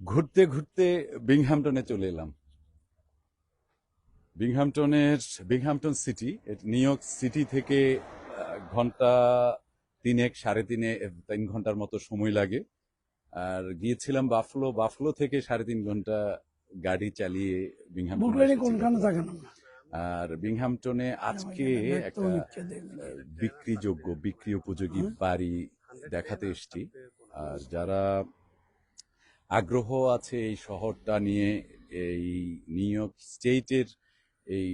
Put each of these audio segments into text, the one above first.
ঘুরতে ঘুরতে বিংহামটনে চলে এলাম। বিংহামটনের Binghamton city New York city থেকে ঘণ্টা তিনেক সাড়ে তিনে তিন ঘণ্টার মতো সময় লাগে। আর গিয়েছিলাম বাফলো বাফলো থেকে সাড়ে তিন ঘণ্টা গাড়ি চালিয়ে বিংহামটন আর বিংহামটনে আজকে একটা বিক্রিযোগ্য বিক্রি উপযোগী বাড়ি দেখাতে এসছি। আর যারা আগ্রহ আছে এই শহরটা নিয়ে এই নিউ ইয়র্ক স্টেটের এই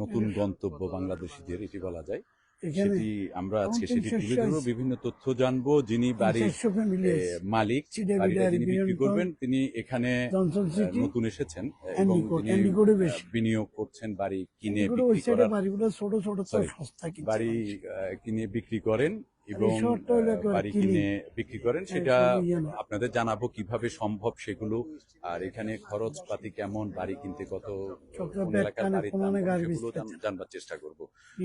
নতুন গন্তব্য বাংলাদেশিদের এটি বলা যায়। সেটি আমরা আজকে সেটি তুলে ধরবো। বিভিন্ন তথ্য জানব। যিনি বাড়ির মালিক বাড়িটা যিনি বিক্রি করবেন তিনি এখানে নতুন এসেছেন এবং তিনি বিনিয়োগ করছেন বাড়ি কিনে বিক্রি করার। বাড়ি কিনে বিক্রি করেন। এবং বাড়ি কিনে। বিক্রি করেন হ্যাঁ, সেটা। আপনাদের জানাব কীভাবে সম্ভব সেগুলো। আর এখানে খরচপাতি কেমন বাড়ি কিনতে কত এলাকার বাড়ির দাম সেগুলো জানবার চেষ্টা করব।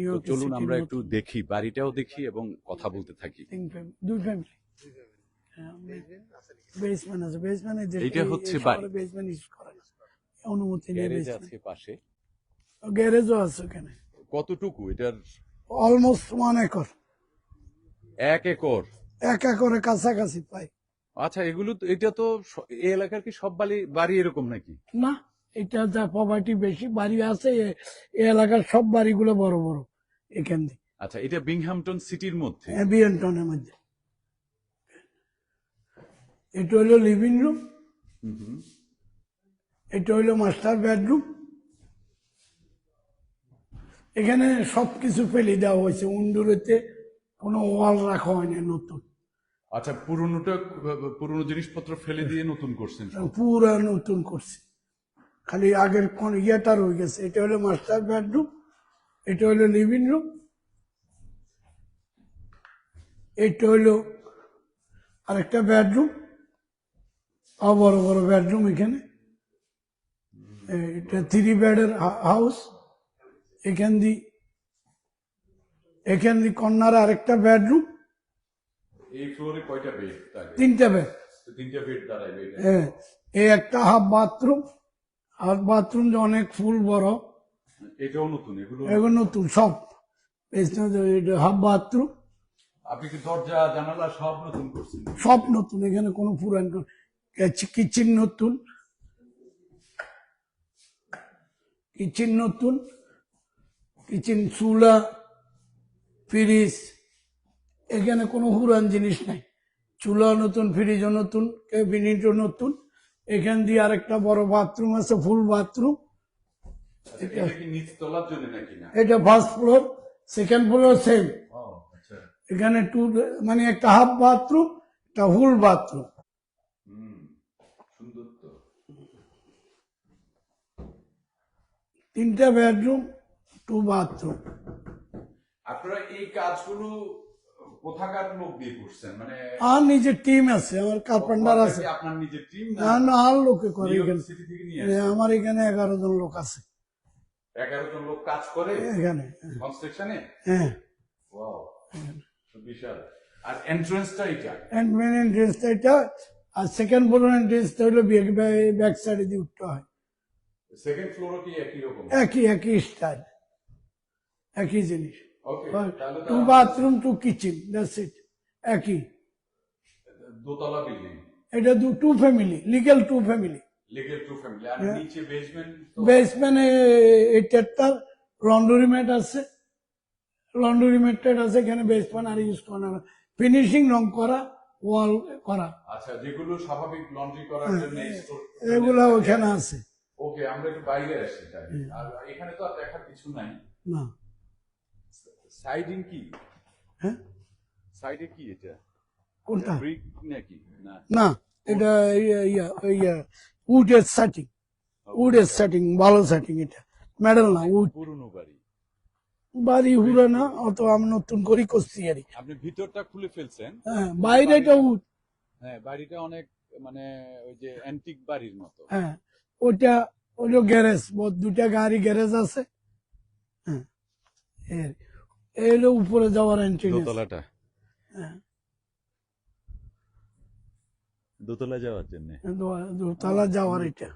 তো চলুন আমরা একটু দেখি বাড়িটাও দেখি এবং কথা বলতে থাকি। তিন দুই ফ্যামিলি বেসমেন্ট আছে। বেসমেন্ট এইটা হচ্ছে বাড়ি। বেসমেন্ট ইউজ করে অনুমতি নেই গ্যারেজ আছে পাশে। গ্যারেজও আছে ওখানে। কতটুকু? এটার অলমোস্ট ওয়ান একর এক একর। এক একরের কাছাকাছি পাই। আচ্ছা এগুলো তো এটা তো এই এলাকার কি সব বাড়ি বাড়ি এরকম নাকি? না এটা যা পভার্টি বেশি বাড়ি আছে এই এলাকার সব বাড়িগুলো বড় বড় এখান দিয়ে। আচ্ছা এটা বিংহামটন সিটির মধ্যে? বিয়ন্টনের মধ্যে। এটা হলো লিভিং রুম। এটা হলো মাস্টার বেডরুম এখানে সবকিছু ফেলে দেওয়া হয়েছে উন্ডুরেতে কোনো ওয়াল রাখা হয়নি নতুন। আচ্ছা পুরনোটা পুরনো জিনিসপত্র ফেলে দিয়ে নতুন করছেন। পুরা নতুন করছে। খালি আগের কোন ইয়েটা রয়ে গেছে। এটা হলো মাস্টার বেডরুম এটা হলো লিভিং রুম এটা হলো আরেকটা বেডরুম আ বড় বড় বেডরুম এখানে। এটা থ্রি বেডের হাউস এখান দি এখান কর্নারে আরেকটা বেডরুম এই ফ্লোরে কয়টা বেড তিনটা বেড তিনটা বেড দাঁড়ায় হ্যাঁ এই একটা হাফ বাথরুম হাফ বাথরুম যে অনেক ফুল বড়। এটাও নতুন এগুলো এগুলো নতুন সব। হাফ বাথরুম আপনি কি দরজা জানালা সব নতুন করছেন? সব নতুন এখানে কোনো পুরান কিচেন নতুন। কিচেন নতুন। কিচেন চুলা। ফ্রিজ। এখানে কোনো হুরান জিনিস নাই। চুলা নতুন ফ্রিজও নতুন ক্যাবিনেটও নতুন। এখান দিয়ে আরেকটা বড় বাথরুম আছে ফুল বাথরুম এটা first floor second floor same এখানে টু মানে একটা হাফ বাথরুম একটা ফুল বাথরুম তিনটা বেডরুম টু বাথরুম আপনারা এই কাজগুলো কোথাকার লোক দিয়ে করছেন? মানে আর নিজের টিম আছে আমার কার্পেন্টার আছে। আপনার নিজের টিম না? না আর লোকে করে এখানে। আমার এখানে এগারো জন লোক আছে। এগারো জন লোক কাজ করে? এখানে। কনস্ট্রাকশনে হ্যাঁ। ওয়াও বিশাল। আর এন্ট্রান্সটা এটা মেন এন্ট্রেন্সটা এটা আর সেকেন্ড ফ্লোর এন্ট্রেন্সটা হলো ব্যাক সাইডে দিয়ে উঠতে হয়। সেকেন্ড ফ্লোরও কি একই রকম? একই একই স্টাইল একই জিনিস। Two bathroom two kitchen that's it একই দোতলা বিল্ডিং এটা দু two family legal two family legal two family আর নিচে বেসমেন্ট বেসমেন্টে লন্ড্রি ম্যাট আছে। লন্ড্রি ম্যাট আছে এখানে বেসমেন্ট আর ইউজ করা ফিনিশিং রং করা ওয়াল করা। আচ্ছা যেগুলো স্বাভাবিক লন্ড্রি করার জন্য এগুলা ওখানে আছে। ওকে আমরা একটু বাইরে আসি আর এখানে তো আর দেখার কিছু নাই। না। সাইডিং কি? হ্যাঁ? সাইডে কি এটা? কোনটা? ব্রিক নাকি? না। না এটা ইয়া ইয়া উডের সেটিং উডের সেটিং ভালো সেটিং এটা। মেডেল না উড পুরনো বাড়ি। বাড়ি হুড়ে না অত আমি নতুন করে করছি আর। আপনি ভিতরটা খুলে ফেলছেন। হ্যাঁ বাইরে এটা উড হ্যাঁ বাড়িটা অনেক মানে ওই যে অ্যান্টিক বাড়ির মতো। হ্যাঁ ওইটা হলো গ্যারেজ দুটা গাড়ি গ্যারেজ আছে। হ্যাঁ এর এই হলো উপরে যাওয়ার এন্ট্রি দোতলাটা। হ্যাঁ। দোতলা যাওয়ার জন্য। দোতলা যাওয়ার এটা।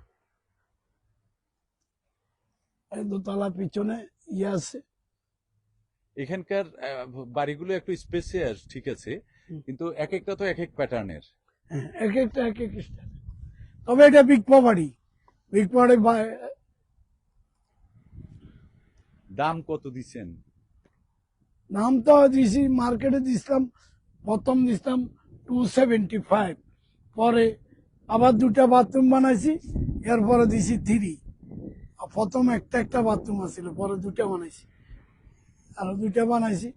দোতলা পিছনে ইয়ে আছে। এখানকার বাড়িগুলো একটু স্পেসিয়াস ঠিক আছে। কিন্তু এক একটা তো এক এক প্যাটার্নের এক একটা এক এক তবে এটা বিগ পাবাড়ি বিগ পাবাড়ি দাম কত দিছেন? নাম তো দিছি মার্কেটে দিছিলাম প্রথম দিছিলাম টু সেভেন্টি ফাইভ পরে আবার দুটা বাথরুম বানাইছি এরপরে দিছি থ্রি প্রথম একটা একটা বাথরুম আছিল পরে দুটা বানাইছি। আরও দুইটা বানাইছি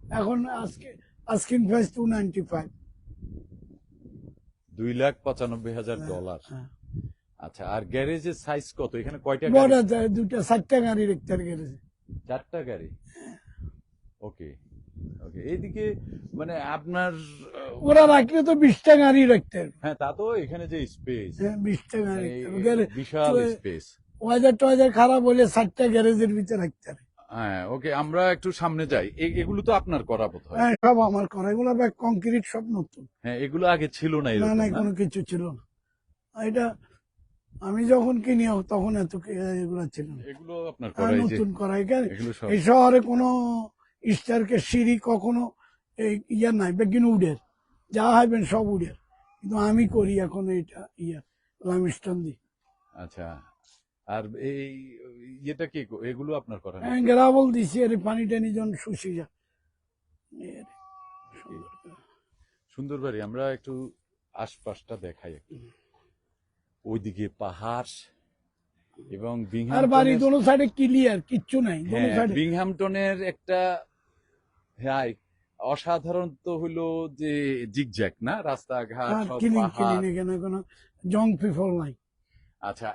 এখন আজকে আজকিন প্রাইস টু নাইনটি ফাইভ দুই লাখ পঁচানব্বই হাজার ডলার হ্যাঁ। আচ্ছা আর গ্যারেজের সাইজ কত? এখানে কয়টা দুইটা চারটা গাড়ি রেখতে গেছে চারটা গাড়ি? ওকে ওকে এইদিকে মানে আপনার ওরা রাখলে তো বিশটা গাড়ি রাখতে হ্যাঁ তা তো এখানে যে স্পেস হ্যাঁ বিশটা গাড়ি গেলে বিশাল স্পেস ওয়েদার টোয়েদার খারাপ হলে চারটা গ্যারেজের ভিতরে রাখতে হ্যাঁ ওকে আমরা একটু সামনে যাই। এগুলো তো আপনার করা বোধ হয়? হ্যাঁ সব আমার করা। এগুলো কংক্রিট সব নতুন। হ্যাঁ এগুলো আগে ছিল না না না? কোনো কিছু ছিল না। এটা আমি যখন কিনি তখন এত এগুলো ছিল না। এগুলো আপনার করা নতুন করা এখানে এই শহরে কোনো স্টারকে সিঁড়ি কখনো এই ইয়া নাই বেগিন উডের। যা হইবেন সব উডের। কিন্তু আমি করি এখন এটা ইয়া লামিস্টন দি আচ্ছা আর এই ইয়েটা কি এগুলো আপনার করা হ্যাঁ, গ্রাবল দিছি আরে পানি টানি যখন শুষি যা। সুন্দর বাড়ি আমরা একটু আশপাশটা দেখাই একটু। ওইদিকে পাহাড় এবং আর বাড়ি দোনো সাইডে ক্লিয়ার কিচ্ছু নাই দোনো হ্যাঁ, সাইডে বিংহামটনের একটা হ্যাঁ অসাধারণ তো হইল যে জিগজ্যাক না? রাস্তাঘাট জং নাই। আচ্ছা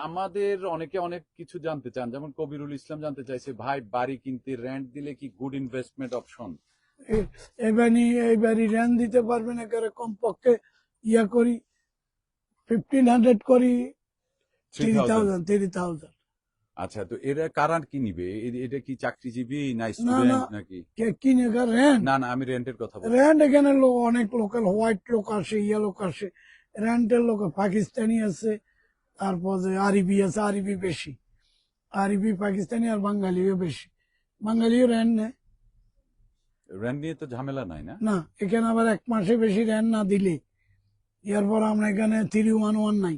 আমাদের অনেকে অনেক কিছু জানতে চান। যেমন কবিরুল ইসলাম জানতে চাইছে ভাই বাড়ি কিনতে রেন্ট দিলে কি গুড ইনভেস্টমেন্ট অপশন এ- এবারই এইবারই রেন দিতে পারবেন একেবারে কমপক্ষে। ইয়া করি ফিফটিন হান্ড্রেড করি থ্রি থাউজেন্ড থ্রি থাউজেন্ড আচ্ছা তো এরা কারার কি নিবে? এটা কি চাকরিজীবী না। স্টুডেন্ট নাকি? কে কিনে রেন্ট না না আমি রেন্টের কথা বলছি। রেন্ট এখানে লোক অনেক লোকাল হোয়াইট লোক আসে ইয়া লোক আসে। রেন্টের লোক পাকিস্তানি আছে তারপর যে আরবি আছে আরবি বেশি। আরবি পাকিস্তানি আর বাঙালিও বেশি। বাঙালিও রেন্ট নেয়। রেন্ট নিয়ে তো ঝামেলা নাই না? না এখানে আবার এক মাসে বেশি রেন্ট না দিলে এরপর আমরা এখানে থ্রি ওয়ান ওয়ান নাই।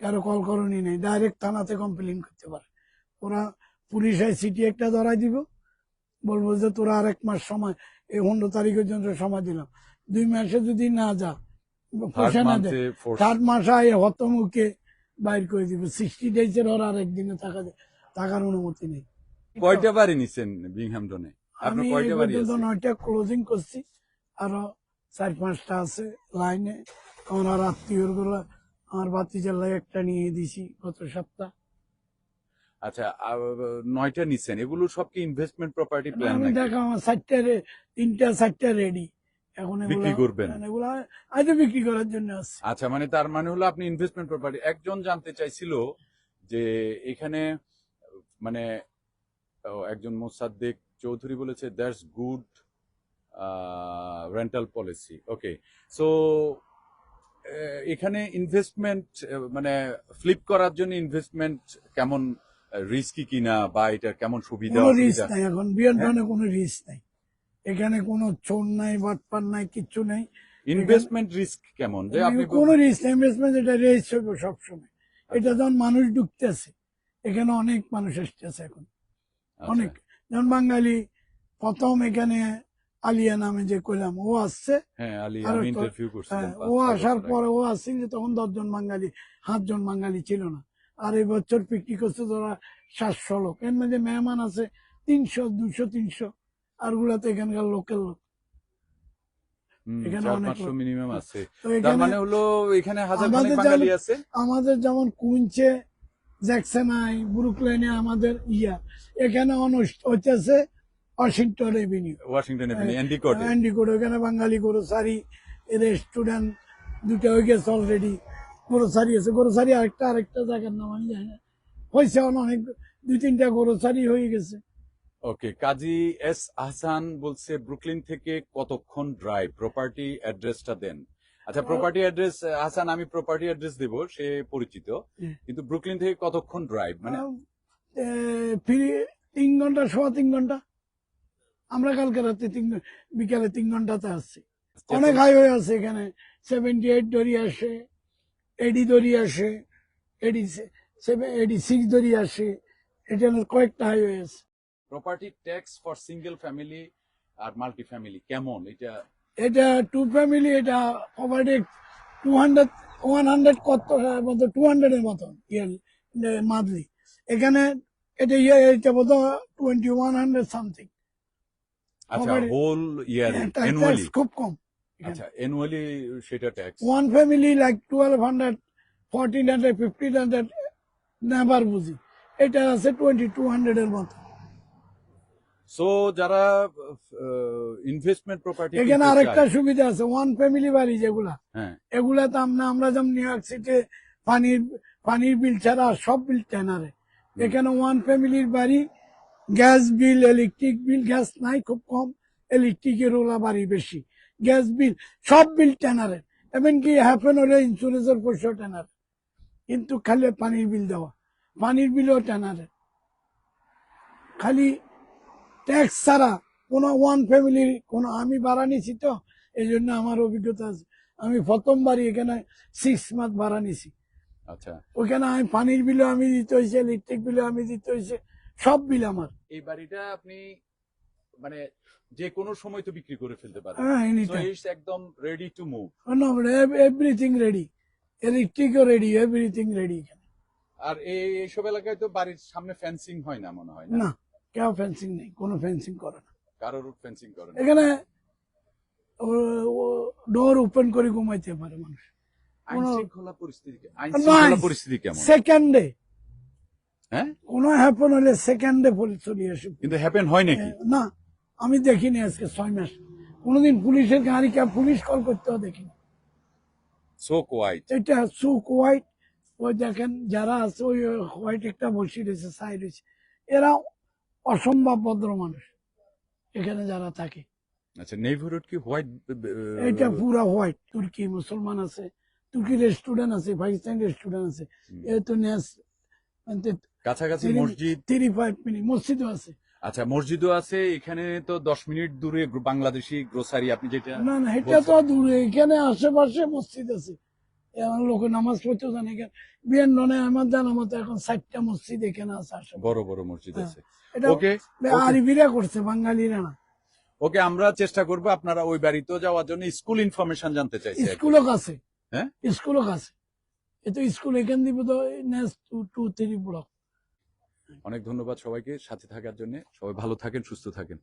কারও কল করণই নাই ডাইরেক্ট থানাতে কমপ্লেন করতে পারে। ওরা পুলিশ সিটি একটা ধরাই দিব। বলব যে তোরা আর এক মাস সময় এই পনেরো তারিখের জন্য সময় দিলাম। দুই মাসে যদি না যা পয়সা না দেয় ফোর্স মাসে আয় হতমুখে বাইর করে দিব। সিক্সটি ডেজের ওর আর একদিনে থাকা থাকার অনুমতি নেই। কয়টা বাড়ি নিছেন বিংহামটনে আমি নয়টা ক্লোজিং করছি। আরও চার পাঁচটা আছে লাইনে আমার আর আত্মীয়রগুলো আমার বাতিজার লাগে একটা নিয়ে দিছি গত সপ্তাহ। আচ্ছা নয়টা নিছেন এগুলো সব কি ইনভেস্টমেন্ট প্রপার্টি প্ল্যান আমি দেখো আমার চারটা তিনটা চারটা রেডি এখন বিক্রি করবেন? এগুলা আজ বিক্রি করার জন্য আছে আচ্ছা মানে তার মানে হলো আপনি ইনভেস্টমেন্ট প্রপার্টি একজন জানতে চাইছিল যে এখানে মানে একজন মোসাদ্দেক চৌধুরী বলেছে that's good rental policy okay so এখানে ইনভেস্টমেন্ট মানে ফ্লিপ করার জন্য ইনভেস্টমেন্ট কেমন রিস্কি কিনা বা এটা কেমন সুবিধা কোনো রিস্ক নাই এখন। বিয়ার হ্যাঁ? ধরনের কোনো রিস্ক নাই। এখানে কোনো চোর নাই বাটপার নাই কিচ্ছু নাই। ইনভেস্টমেন্ট রিস্ক কেমন? যে আপনি কোনো রিস্ক ইনভেস্টমেন্ট এটা রেস হবে সবসময়। এটা যখন মানুষ ঢুকতেছে এখানে অনেক মানুষ আসতেছে এখন। আচ্ছা, অনেক। যেমন বাঙালি প্রথম এখানে আলিয়া নামে যে কইলাম ও আসছে। হ্যাঁ হ্যাঁ, ও আসার। পরে ও আসছিল তখন দশজন বাঙালি সাতজন বাঙালি ছিল না। আর এই বছর পিকনিক করছে তোরা সাতশো লোক। এর মধ্যে মেহমান আছে তিনশো দুশো তিনশো। আরগুলা তো এখানকার লোকের লোক। মানে আমাদের বাঙালি যেমন- যেমন কুইনচে ব্রুকলাইনে আমাদের ইয়া। এখানে হইতেছে ওয়াশিংটন এভিনিউ। ওয়াশিংটনে হ্যাঁ, অ্যান্ডি অ্যান্ডি ওখানে বাঙালি গ্রোসারি রেস্টুরেন্ট দুটো হয়ে গেছে অলরেডি গ্রোসারি আছে। গরু গ্রোসারি আরেকটা আরেকটা জায়গার নাম আমি জানি না। হয়েছে অনেক দুই তিনটা গ্রোসারি হয়ে গেছে। ওকে কাজী এস আহসান বলছে ব্রুকলিন থেকে কতক্ষণ ড্রাইভ প্রপার্টি অ্যাড্রেসটা দেন। আচ্ছা প্রপার্টি অ্যাড্রেস হাসান আমি প্রপার্টি অ্যাড্রেস দেব সে পরিচিত। কিন্তু ব্রুকলিন থেকে কতক্ষণ ড্রাইভ মানে তিন ঘণ্টা সোয়া তিন ঘণ্টা। আমরা কালকে রাতে তিন বিকালে তিন ঘন্টাতে আসছি। অনেক হাইওয়ে আছে এখানে। সেভেন্টি এইট দড়ি আসে। এডি দড়ি আসে এডি সেভেন এডি সিক্স দড়ি আসে এখানে কয়েকটা হাইওয়ে আছে property tax for single family R multi family কেমন? এটা এটা টু ফ্যামিলি এটা property two hundred one hundred কত মতো টু হান্ড্রেডের মতন মান্থলি এখানে এটা ইয়ে এটা বোধ টোয়েন্টি ওয়ান হান্ড্রেড সামথিং আচ্ছা হোল ইয়ার অ্যানুয়ালি খুব কম। আচ্ছা অ্যানুয়ালি সেটা tax one family like twelve hundred fourteen hundred fifteen hundred নেবার বুঝি। এটা আছে টোয়েন্টি টু হান্ড্রেড এর মতো। সো যারা ইনভেস্টমেন্ট প্রপার্টি এখানে আরেকটা সুবিধা আছে ওয়ান ফ্যামিলি বাড়ি যেগুলা। হ্যাঁ। এগুলা তো আমরা আমরা যেমন নিউ ইয়র্ক সিটি পানির পানির বিল ছাড়া সব বিল টেনারে এখানে ওয়ান ফ্যামিলির বাড়ি gas bill electric bill gas নাই খুব কম। ইলেকট্রিকের ওলা বাড়ি বেশি। গ্যাস বিল সব বিল টেনারে এমনকি হ্যাপেন হলে ইন্স্যুরেন্সের পয়সা টেনারে কিন্তু খালি পানির বিল দেওয়া। পানির বিলও টেনারে খালি ট্যাক্স ছাড়া কোনো ওয়ান ফ্যামিলির কোনো আমি ভাড়া নিছি তো এই জন্য আমার অভিজ্ঞতা আছে। আমি প্রথমবারই এখানে সিক্স মান্থ ভাড়া নিছি। আচ্ছা। ওইখানে আমি পানির বিলও আমি দিতে হয়েছে ইলেকট্রিক বিলও আমি দিতে হয়েছে সব বিল আমার। এই বাড়িটা আপনি মানে যে কোনো সময় তো বিক্রি করে ফেলতে পারেন হ্যাঁ একদম ready to move everything ready ইলেকট্রিকও ready everything ready আর এই এইসব এলাকায় তো বাড়ির সামনে ফেন্সিং হয় না মনে হয় না? কেউ ফেন্সিং নেই কোনো ফেন্সিং করে না। কারোর ফেন্সিং করে না। এখানে ডোর ওপেন করে ঘুমাইতে পারে মানুষ। আইন শৃঙ্খলা পরিস্থিতি কে- আইন পরিস্থিতি কেমন? সেকেন্ডে হ্যাঁ? কোনো হ্যাপন হলে সেকেন্ডে পুলিশ চলে আসে কিন্তু হ্যাপেন হয় নাকি? না আমি দেখিনি আজকে ছয় মাস। কোনোদিন পুলিশের গাড়ি কে পুলিশ কল করতেও দেখিনি। সো কোয়াইট এটা ওই দেখেন যারা আছে ওই হোয়াইট একটা বসি রয়েছে সাই রয়েছে। এরা অসম্ভব ভদ্র মানুষ। এখানে যারা থাকে। আচ্ছা নেইবারহুড কি হোয়াইট এটা পুরা হোয়াইট তুর্কি মুসলমান আছে তুর্কি রেস্টুরেন্ট আছে পাকিস্তানি রেস্টুরেন্ট আছে। এ তো নেস কাছাকাছি মসজিদ। Three five minute. মসজিদও আছে। আচ্ছা মসজিদও আছে এখানে তো দশ মিনিট দূরে বাংলাদেশি গ্রোসারি আপনি যেটা না না এটা তো দূরে এখানে আশেপাশে মসজিদ আছে। লোক নামাজ পড়তে জানে এখানে বিয়ান ননে আমার জানা মতো এখন ষাটটা মসজিদ এখানে আছে বড় বড় মসজিদ হ্যাঁ। আছে। ওকে আরবিরা করছে বাঙালিরা না। ওকে আমরা চেষ্টা করব আপনারা ওই বাড়িতেও যাওয়ার জন্য স্কুল ইনফরমেশন জানতে চাইছি স্কুলও কাছে। হ্যাঁ? স্কুলও কাছে। এ তো স্কুল এখান দিব তো নেক্সট টু থ্রি ব্লক অনেক ধন্যবাদ সবাইকে। সাথে থাকার জন্য সবাই ভালো থাকেন সুস্থ থাকেন।